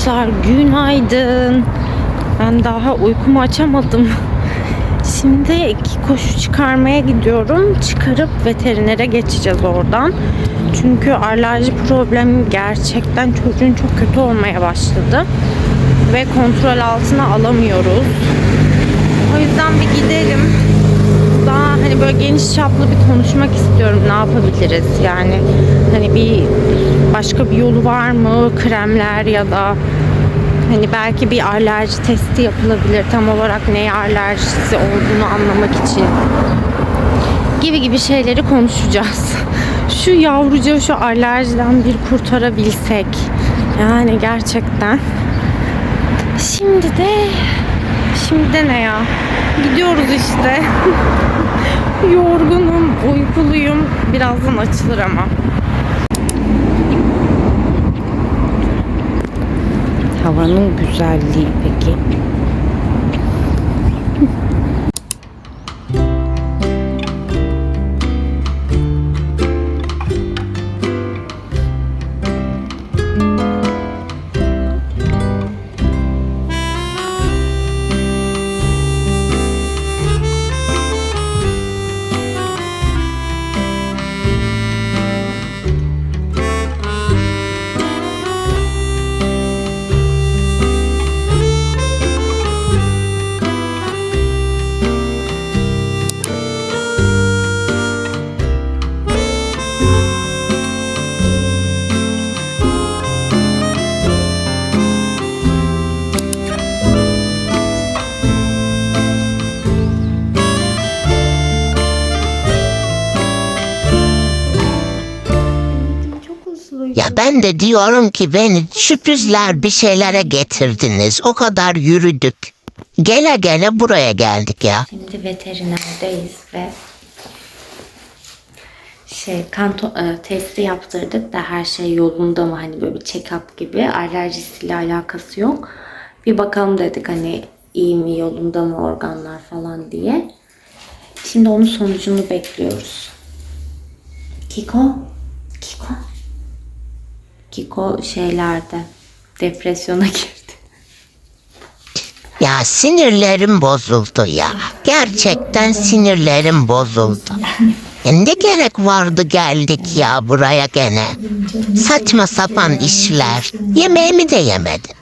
Arkadaşlar günaydın. Ben daha uykumu açamadım. Şimdi iki koşu çıkarmaya gidiyorum. Çıkarıp veterinere geçeceğiz oradan. Çünkü alerji problemi gerçekten çocuğun çok kötü olmaya başladı. Ve kontrol altına alamıyoruz. O yüzden bir gidelim. Hani böyle geniş çaplı bir konuşmak istiyorum. Ne yapabiliriz? Yani hani bir başka bir yolu var mı? Kremler ya da hani belki bir alerji testi yapılabilir. Tam olarak neye alerjisi olduğunu anlamak için. Gibi gibi şeyleri konuşacağız. Şu yavruca şu alerjiden bir kurtarabilsek. Yani gerçekten. Şimdi de Şimdi de ne ya? Gidiyoruz işte. Yorgunum, uykuluyum. Birazdan açılır ama. Havanın güzelliği peki. De diyorum ki beni sürprizler bir şeylere getirdiniz. O kadar yürüdük. Gele gele buraya geldik ya. Şimdi veterinerdeyiz ve şey kan e, testi yaptırdık da her şey yolunda mı hani böyle bir check-up gibi alerjisiyle alakası yok. Bir bakalım dedik hani iyi mi yolunda mı organlar falan diye. Şimdi onun sonucunu bekliyoruz. Kiko, Kiko, Kiko şeylerde depresyona girdi. Ya sinirlerim bozuldu ya. Gerçekten sinirlerim bozuldu. Ne gerek vardı geldik ya buraya gene. Saçma sapan işler. Yemeğimi de yemedim.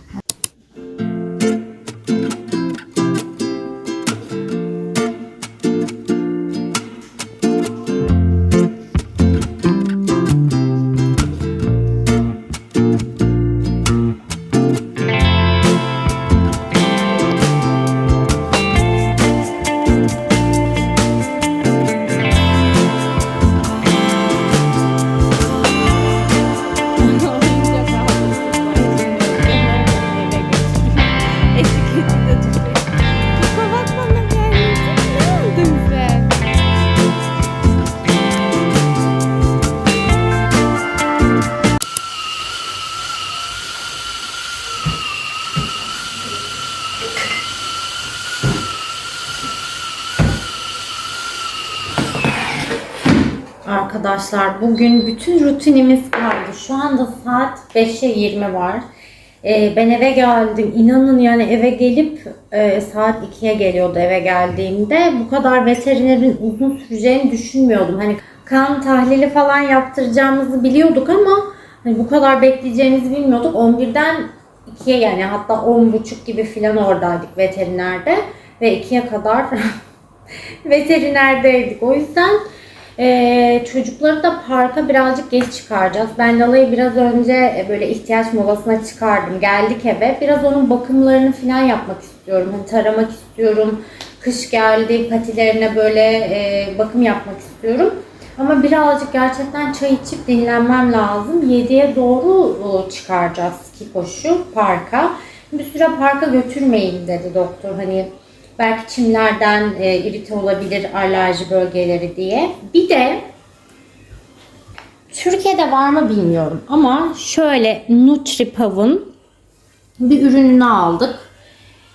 Arkadaşlar bugün bütün rutinimiz kaldı. Şu anda saat 5'e 20 var. Ee, ben eve geldim. İnanın yani eve gelip e, saat 2'ye geliyordu eve geldiğimde. Bu kadar veterinerin uzun süreceğini düşünmüyordum. Hani kan tahlili falan yaptıracağımızı biliyorduk ama hani bu kadar bekleyeceğimizi bilmiyorduk. 11'den 2'ye yani hatta 10.30 gibi filan oradaydık veterinerde. Ve 2'ye kadar veterinerdeydik. O yüzden ee, çocukları da parka birazcık geç çıkaracağız. Ben Lala'yı biraz önce e, böyle ihtiyaç molasına çıkardım. Geldik eve. Biraz onun bakımlarını falan yapmak istiyorum. Hani taramak istiyorum. Kış geldi. Patilerine böyle e, bakım yapmak istiyorum. Ama birazcık gerçekten çay içip dinlenmem lazım. 7'ye doğru çıkaracağız Kikoş'u parka. Bir süre parka götürmeyin dedi doktor. Hani belki çimlerden e, irite olabilir alerji bölgeleri diye. Bir de Türkiye'de var mı bilmiyorum ama şöyle NutriPav'ın bir ürününü aldık.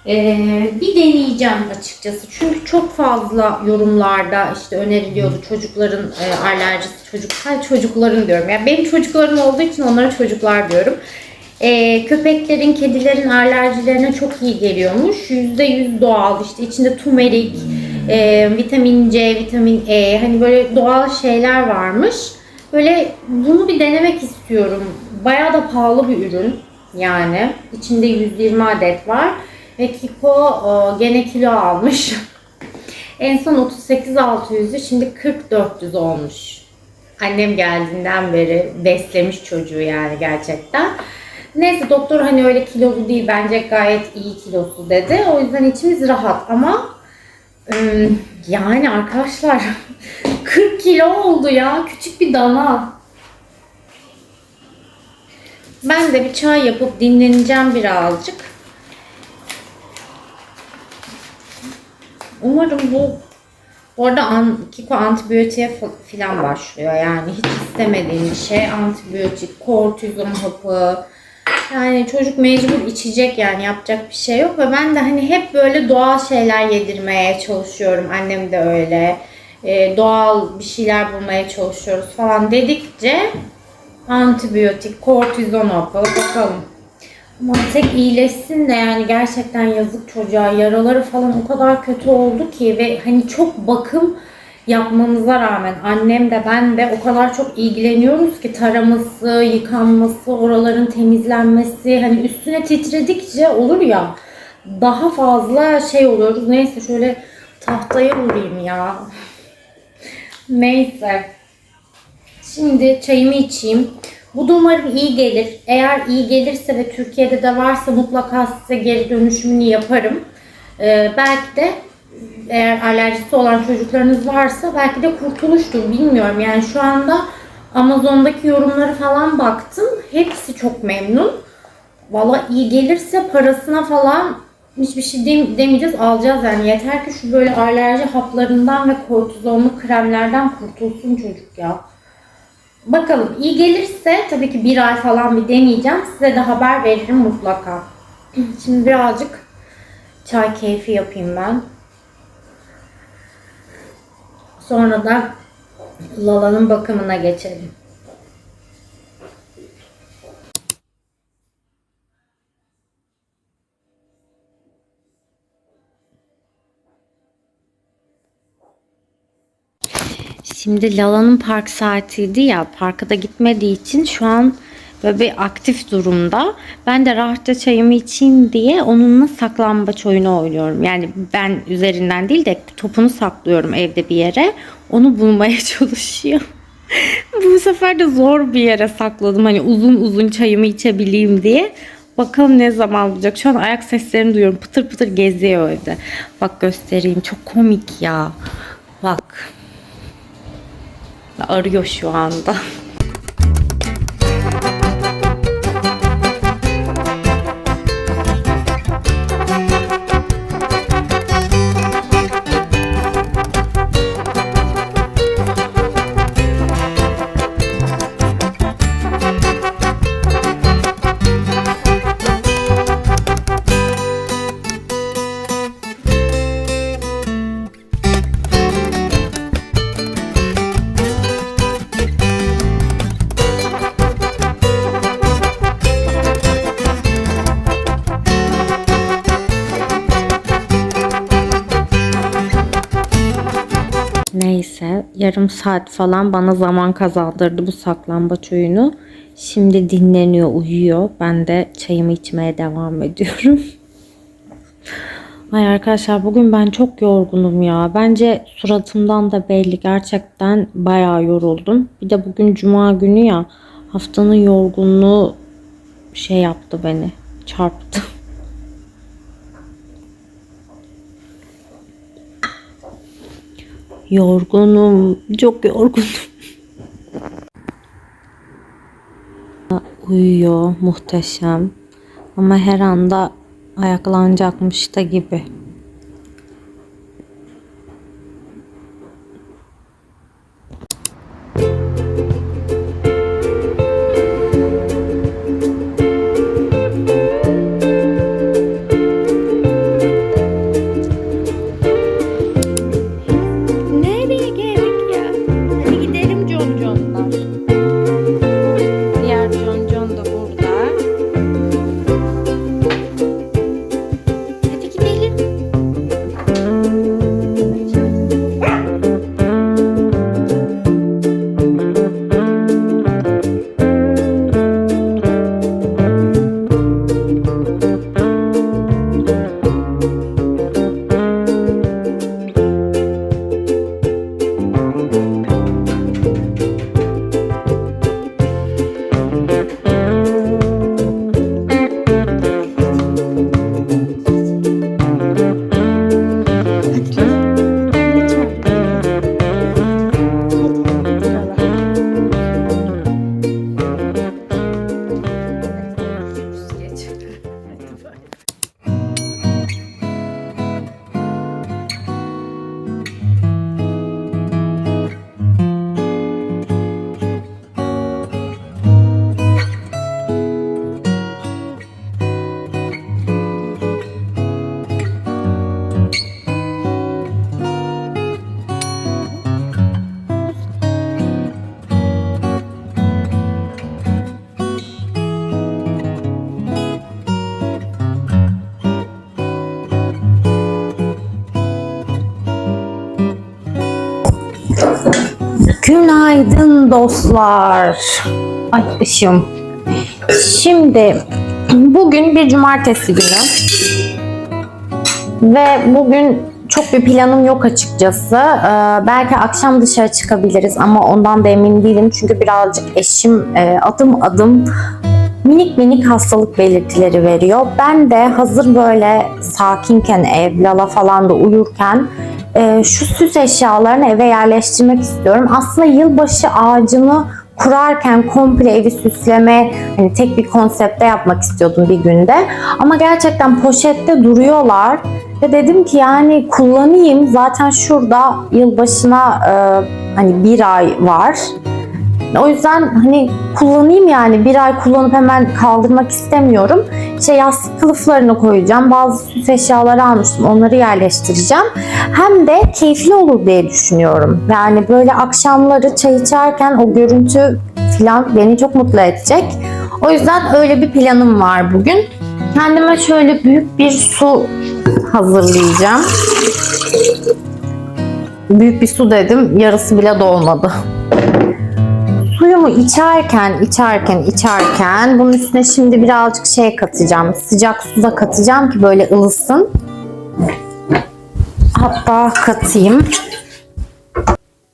Ee, bir deneyeceğim açıkçası. Çünkü çok fazla yorumlarda işte öneriliyordu çocukların e, alerjisi çocuk hay çocukların diyorum. Yani benim çocuklarım olduğu için onlara çocuklar diyorum. Ee, köpeklerin, kedilerin alerjilerine çok iyi geliyormuş. %100 doğal işte içinde turmerik, e, vitamin C, vitamin E hani böyle doğal şeyler varmış. Böyle bunu bir denemek istiyorum. Bayağı da pahalı bir ürün yani. İçinde 120 adet var. Ve Kiko e, gene kilo almış. en son 38-600'dü şimdi 40-400 olmuş. Annem geldiğinden beri beslemiş çocuğu yani gerçekten. Neyse doktor hani öyle kilolu değil bence gayet iyi kilosu dedi. O yüzden içimiz rahat ama yani arkadaşlar 40 kilo oldu ya küçük bir dana. Ben de bir çay yapıp dinleneceğim birazcık. Umarım bu bu arada an, Kiko antibiyotiğe fa- filan başlıyor. Yani hiç istemediğim şey. Antibiyotik, kortizon hapı. Yani çocuk mecbur içecek yani yapacak bir şey yok. Ve ben de hani hep böyle doğal şeyler yedirmeye çalışıyorum. Annem de öyle. Ee, doğal bir şeyler bulmaya çalışıyoruz falan dedikçe antibiyotik, kortizon hapı bakalım. Ama tek iyileşsin de yani gerçekten yazık çocuğa. Yaraları falan o kadar kötü oldu ki ve hani çok bakım yapmamıza rağmen annem de ben de o kadar çok ilgileniyoruz ki taraması, yıkanması, oraların temizlenmesi hani üstüne titredikçe olur ya daha fazla şey oluyoruz. Neyse şöyle tahtaya vurayım ya. Neyse. Şimdi çayımı içeyim. Bu da umarım iyi gelir. Eğer iyi gelirse ve Türkiye'de de varsa mutlaka size geri dönüşümünü yaparım. Ee, belki de eğer alerjisi olan çocuklarınız varsa belki de kurtuluştur. Bilmiyorum. Yani şu anda Amazon'daki yorumları falan baktım. Hepsi çok memnun. Valla iyi gelirse parasına falan hiçbir şey dem- demeyeceğiz alacağız yani. Yeter ki şu böyle alerji haplarından ve kortizonlu kremlerden kurtulsun çocuk ya. Bakalım iyi gelirse tabii ki bir ay falan bir deneyeceğim. Size de haber veririm mutlaka. Şimdi birazcık çay keyfi yapayım ben. Sonra da Lala'nın bakımına geçelim. Şimdi Lala'nın park saatiydi ya parka da gitmediği için şu an böyle bir aktif durumda. Ben de rahatça çayımı içeyim diye onunla saklambaç oyunu oynuyorum. Yani ben üzerinden değil de topunu saklıyorum evde bir yere. Onu bulmaya çalışıyor. Bu sefer de zor bir yere sakladım. Hani uzun uzun çayımı içebileyim diye. Bakalım ne zaman bulacak. Şu an ayak seslerini duyuyorum. Pıtır pıtır geziyor evde. Bak göstereyim. Çok komik ya. Bak. Arıyor şu anda. Yarım saat falan bana zaman kazandırdı bu saklambaç oyunu. Şimdi dinleniyor, uyuyor. Ben de çayımı içmeye devam ediyorum. Ay arkadaşlar bugün ben çok yorgunum ya. Bence suratımdan da belli. Gerçekten bayağı yoruldum. Bir de bugün cuma günü ya. Haftanın yorgunluğu şey yaptı beni. Çarptı. Yorgunum. Çok yorgunum. Uyuyor. Muhteşem. Ama her anda ayaklanacakmış da gibi. Günaydın dostlar. Ay ışığım. Şimdi bugün bir cumartesi günü. Ve bugün çok bir planım yok açıkçası. Ee, belki akşam dışarı çıkabiliriz ama ondan da emin değilim. Çünkü birazcık eşim e, adım adım minik minik hastalık belirtileri veriyor. Ben de hazır böyle sakinken ev, Lala falan da uyurken e, şu süs eşyalarını eve yerleştirmek istiyorum. Aslında yılbaşı ağacını kurarken komple evi süsleme hani tek bir konsepte yapmak istiyordum bir günde. Ama gerçekten poşette duruyorlar ve dedim ki yani kullanayım. Zaten şurada yılbaşına e, hani bir ay var. O yüzden hani kullanayım yani bir ay kullanıp hemen kaldırmak istemiyorum. İşte yastık kılıflarını koyacağım. Bazı süs eşyaları almıştım. Onları yerleştireceğim. Hem de keyifli olur diye düşünüyorum. Yani böyle akşamları çay içerken o görüntü falan beni çok mutlu edecek. O yüzden öyle bir planım var bugün. Kendime şöyle büyük bir su hazırlayacağım. Büyük bir su dedim. Yarısı bile dolmadı suyumu içerken, içerken, içerken bunun üstüne şimdi birazcık şey katacağım. Sıcak su da katacağım ki böyle ılısın. Hatta katayım.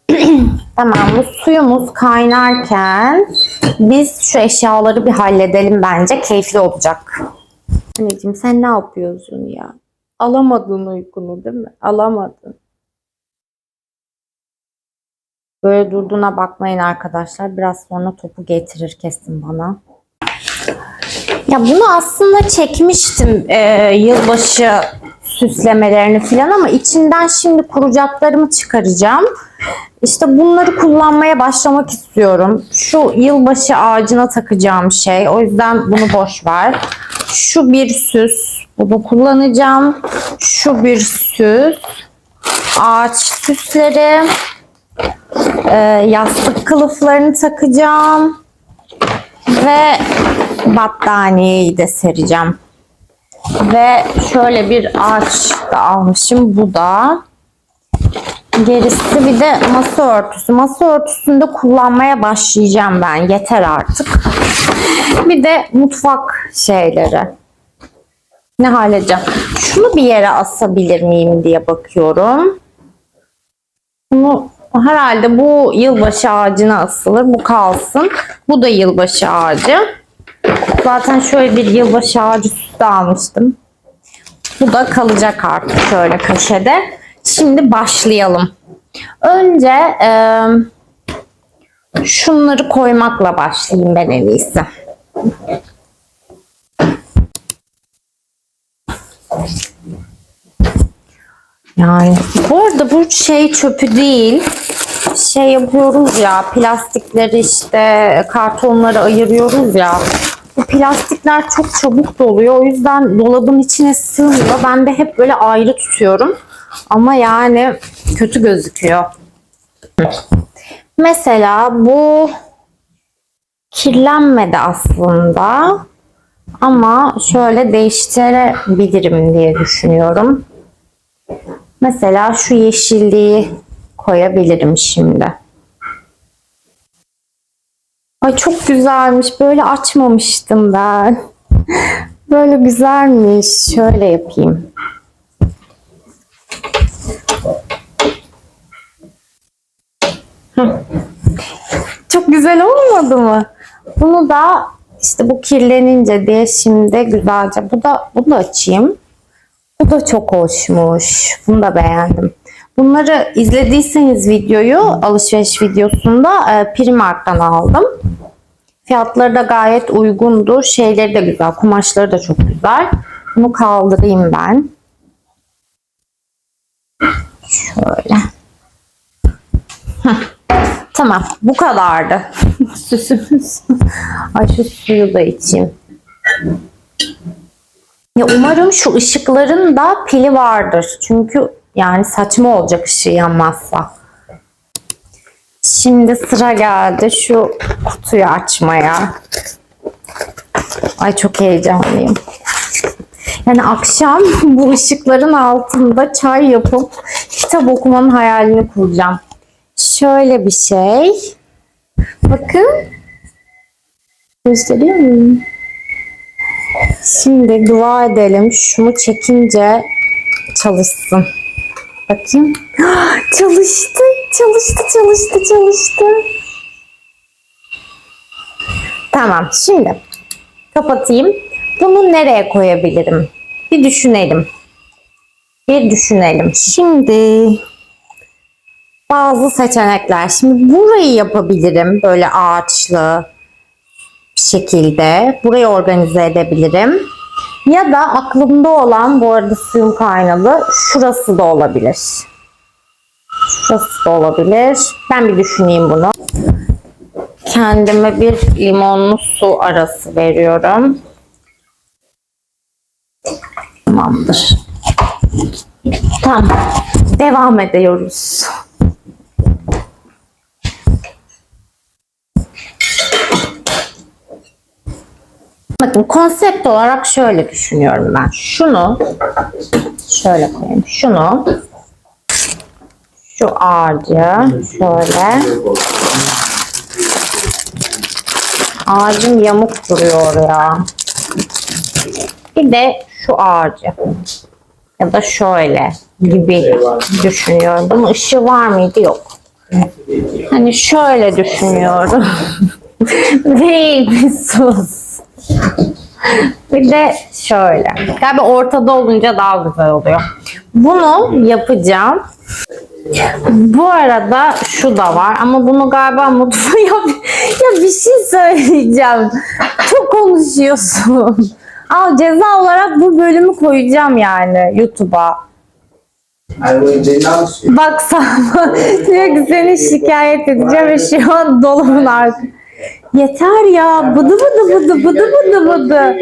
tamam bu suyumuz kaynarken biz şu eşyaları bir halledelim bence. Keyifli olacak. Anneciğim sen ne yapıyorsun ya? Alamadın uykunu değil mi? Alamadın. Böyle durduğuna bakmayın arkadaşlar. Biraz sonra topu getirir kesin bana. Ya bunu aslında çekmiştim e, yılbaşı süslemelerini falan ama içinden şimdi kuracaklarımı çıkaracağım. İşte bunları kullanmaya başlamak istiyorum. Şu yılbaşı ağacına takacağım şey. O yüzden bunu boş ver. Şu bir süs. Bunu kullanacağım. Şu bir süs. Ağaç süsleri e, yastık kılıflarını takacağım ve battaniyeyi de sereceğim. Ve şöyle bir ağaç da almışım. Bu da. Gerisi bir de masa örtüsü. Masa örtüsünü de kullanmaya başlayacağım ben. Yeter artık. Bir de mutfak şeyleri. Ne halledeceğim? Şunu bir yere asabilir miyim diye bakıyorum. Bunu herhalde bu yılbaşı ağacına asılır. Bu kalsın. Bu da yılbaşı ağacı. Zaten şöyle bir yılbaşı ağacı süsü almıştım. Bu da kalacak artık şöyle köşede. Şimdi başlayalım. Önce e, şunları koymakla başlayayım ben en iyisi. Yani bu arada bu şey çöpü değil. Şey yapıyoruz ya plastikleri işte kartonları ayırıyoruz ya. Bu plastikler çok çabuk doluyor. O yüzden dolabın içine sığmıyor. Ben de hep böyle ayrı tutuyorum. Ama yani kötü gözüküyor. Mesela bu kirlenmedi aslında. Ama şöyle değiştirebilirim diye düşünüyorum. Mesela şu yeşilliği koyabilirim şimdi. Ay çok güzelmiş. Böyle açmamıştım ben. Böyle güzelmiş. Şöyle yapayım. Çok güzel olmadı mı? Bunu da işte bu kirlenince diye şimdi güzelce bu da bunu da açayım. Bu da çok hoşmuş. Bunu da beğendim. Bunları izlediyseniz videoyu alışveriş videosunda e, Primark'tan aldım. Fiyatları da gayet uygundu. Şeyleri de güzel. Kumaşları da çok güzel. Bunu kaldırayım ben. Şöyle. Tamam. Bu kadardı. Süsümüz. Ay şu suyu da içeyim. Ya umarım şu ışıkların da pili vardır. Çünkü yani saçma olacak ışığı yanmazsa. Şimdi sıra geldi şu kutuyu açmaya. Ay çok heyecanlıyım. Yani akşam bu ışıkların altında çay yapıp kitap okumanın hayalini kuracağım. şöyle bir şey. Bakın. Gösteriyor muyum? Şimdi dua edelim. Şunu çekince çalışsın. Bakayım. Çalıştı. Çalıştı, çalıştı, çalıştı. Tamam. Şimdi kapatayım. Bunu nereye koyabilirim? Bir düşünelim. Bir düşünelim. Şimdi bazı seçenekler. Şimdi burayı yapabilirim böyle ağaçlı şekilde. Burayı organize edebilirim. Ya da aklımda olan bu arada suyun kaynalı şurası da olabilir. Şurası da olabilir. Ben bir düşüneyim bunu. Kendime bir limonlu su arası veriyorum. Tamamdır. Tamam. Devam ediyoruz. Bakın konsept olarak şöyle düşünüyorum ben. Şunu şöyle koyayım. Şunu şu ağacı şöyle ağacım yamuk duruyor ya. Bir de şu ağacı ya da şöyle gibi düşünüyorum. Bunun ışığı var mıydı? Yok. Hani şöyle düşünüyorum. Baby sus. Bir de şöyle. Galiba ortada olunca daha güzel oluyor. Bunu yapacağım. Bu arada şu da var ama bunu galiba mutfağa yap. Ya bir şey söyleyeceğim. Çok konuşuyorsun. Al ceza olarak bu bölümü koyacağım yani YouTube'a. Bak sana diyor ki seni şikayet edeceğim ve şu an dolabın arka. Yeter ya bıdı bıdı bıdı bıdı bıdı bıdı.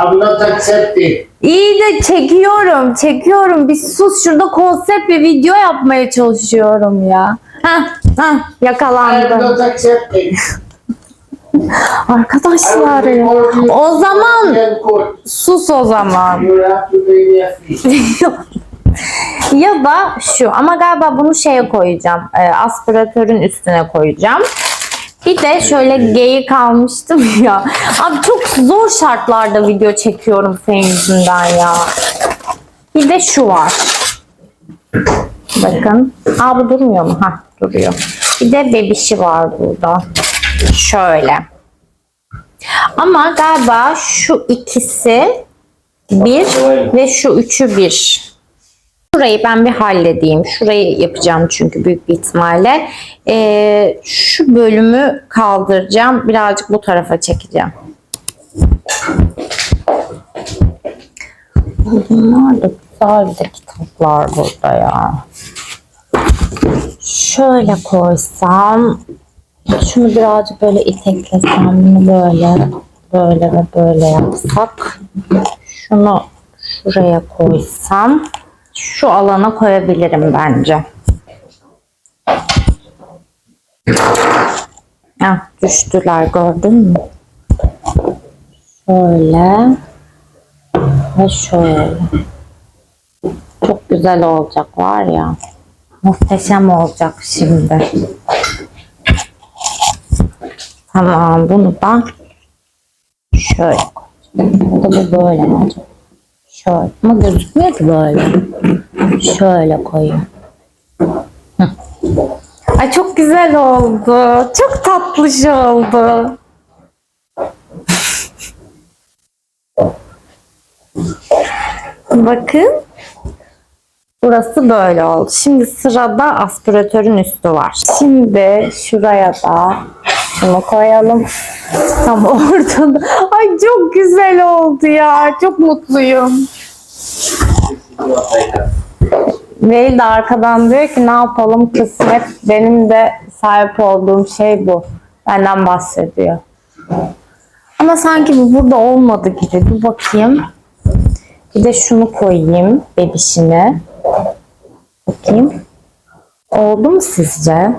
I'm not accepting. İyi de çekiyorum çekiyorum bir sus şurada konsept bir video yapmaya çalışıyorum ya. Hah hah I am yakalandım. not accepting. Arkadaşlar ya. O zaman sus o zaman. Ya da şu ama galiba bunu şeye koyacağım. E, aspiratörün üstüne koyacağım. Bir de şöyle geyik almıştım ya. Abi çok zor şartlarda video çekiyorum senin yüzünden ya. Bir de şu var. Bakın. Abi durmuyor mu? Ha duruyor. Bir de bebişi var burada. Şöyle. Ama galiba şu ikisi bir ve şu üçü bir. Şurayı ben bir halledeyim. Şurayı yapacağım çünkü büyük bir ihtimalle. Ee, şu bölümü kaldıracağım. Birazcık bu tarafa çekeceğim. Bunlar da güzel bir de kitaplar burada ya. Şöyle koysam. Şunu birazcık böyle iteklesem. Bunu böyle böyle ve böyle yapsak. Şunu şuraya koysam şu alana koyabilirim bence. Heh, düştüler gördün mü? Şöyle ve şöyle. Çok güzel olacak var ya. Muhteşem olacak şimdi. Tamam bunu da şöyle koyacağım. Ya da bu böyle olacak? Şöyle. Ama gözükmüyor ki böyle. Şöyle koyayım. Hı. Ay çok güzel oldu. Çok tatlış oldu. Bakın. Burası böyle oldu. Şimdi sırada aspiratörün üstü var. Şimdi şuraya da şunu koyalım. Tam ortada. Ay çok güzel oldu ya. Çok mutluyum. Veli de arkadan diyor ki ne yapalım kısmet benim de sahip olduğum şey bu. Benden bahsediyor. Ama sanki bu burada olmadı gibi. Dur bakayım. Bir de şunu koyayım bebişine. Bakayım. Oldu mu sizce?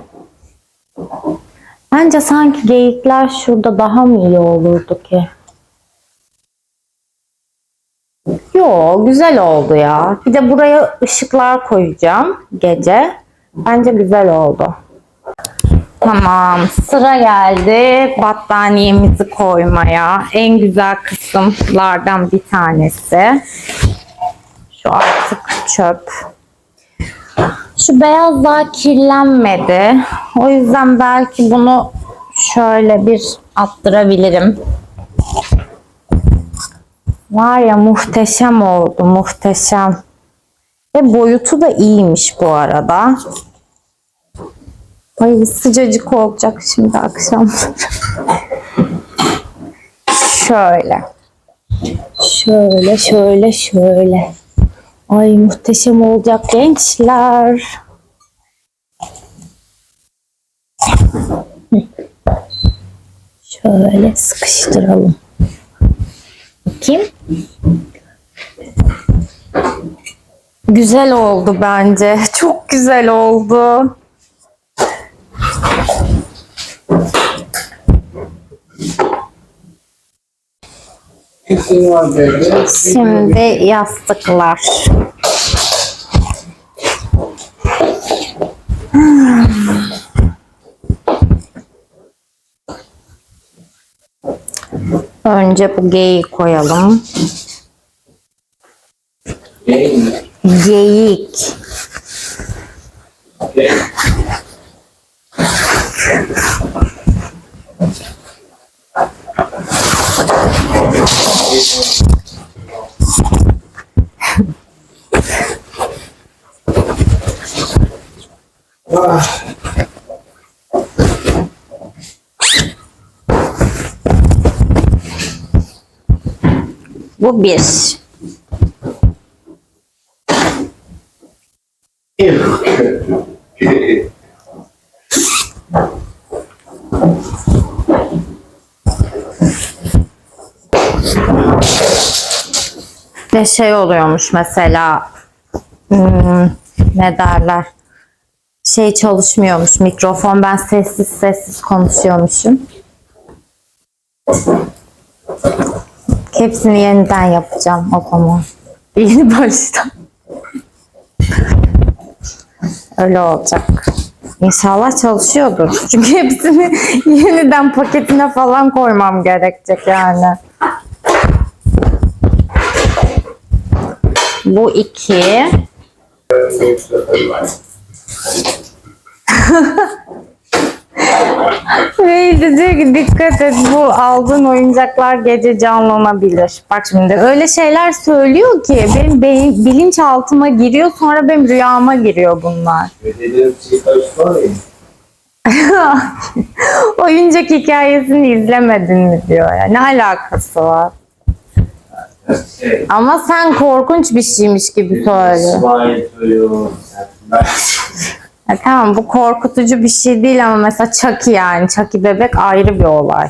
Bence sanki geyikler şurada daha mı iyi olurdu ki? Yo güzel oldu ya. Bir de buraya ışıklar koyacağım gece. Bence güzel oldu. Tamam sıra geldi battaniyemizi koymaya. En güzel kısımlardan bir tanesi. Şu artık çöp. Şu beyaz daha kirlenmedi. O yüzden belki bunu şöyle bir attırabilirim. Var ya muhteşem oldu muhteşem. Ve boyutu da iyiymiş bu arada. Ay sıcacık olacak şimdi akşam. şöyle. Şöyle şöyle şöyle. Ay muhteşem olacak gençler. Şöyle sıkıştıralım. Bakayım. Güzel oldu bence. Çok güzel oldu. Kesin var böyle. Şimdi yastıklar. Önce bu geyiği koyalım. Geyik. Ah, Bu Ve şey oluyormuş mesela hmm, ne derler şey çalışmıyormuş mikrofon ben sessiz sessiz konuşuyormuşum. Hepsini yeniden yapacağım o zaman. Yeni baştan. Öyle olacak. İnşallah çalışıyordur. Çünkü hepsini yeniden paketine falan koymam gerekecek yani. Bu iki. Neydi diyor ki dikkat et bu aldığın oyuncaklar gece canlanabilir. Bak şimdi öyle şeyler söylüyor ki benim beyin, bilinçaltıma giriyor sonra benim rüyama giriyor bunlar. Şey. Oyuncak hikayesini izlemedin mi diyor ya. Ne alakası var? Şey. Ama sen korkunç bir şeymiş gibi söylüyorsun. İsmail Ya tamam bu korkutucu bir şey değil ama mesela Chucky yani Chucky bebek ayrı bir olay.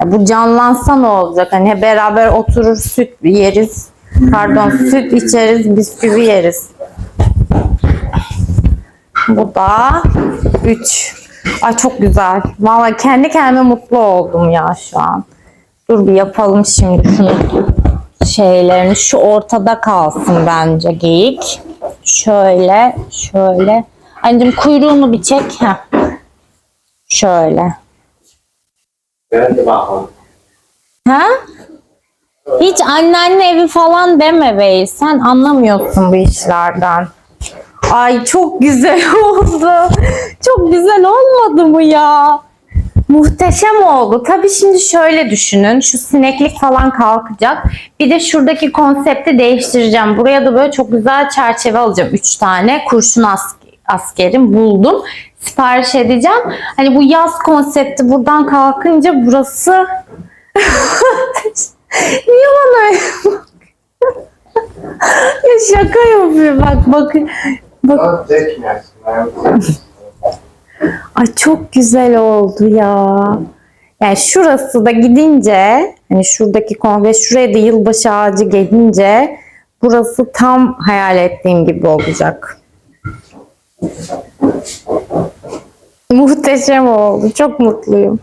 Ya bu canlansa ne olacak? Hani beraber oturur süt yeriz. Pardon süt içeriz bisküvi yeriz. Bu da 3. Ay çok güzel. Vallahi kendi kendime mutlu oldum ya şu an. Dur bir yapalım şimdi şunu şeylerini. Şu ortada kalsın bence geyik. Şöyle, şöyle. Anneciğim kuyruğunu bir çek. Heh. Şöyle. Ha? Hiç anneanne evi falan deme bey. Sen anlamıyorsun bu işlerden. Ay çok güzel oldu. Çok güzel olmadı mı ya? Muhteşem oldu. Tabii şimdi şöyle düşünün. Şu sineklik falan kalkacak. Bir de şuradaki konsepti değiştireceğim. Buraya da böyle çok güzel çerçeve alacağım. Üç tane kurşun as- askerim buldum. Sipariş edeceğim. Hani bu yaz konsepti buradan kalkınca burası Niye bana öyle ya şaka yapıyor bak bak. Bak Ay çok güzel oldu ya. Yani şurası da gidince hani şuradaki kon ve şuraya da yılbaşı ağacı gelince burası tam hayal ettiğim gibi olacak. Muhteşem oldu. Çok mutluyum.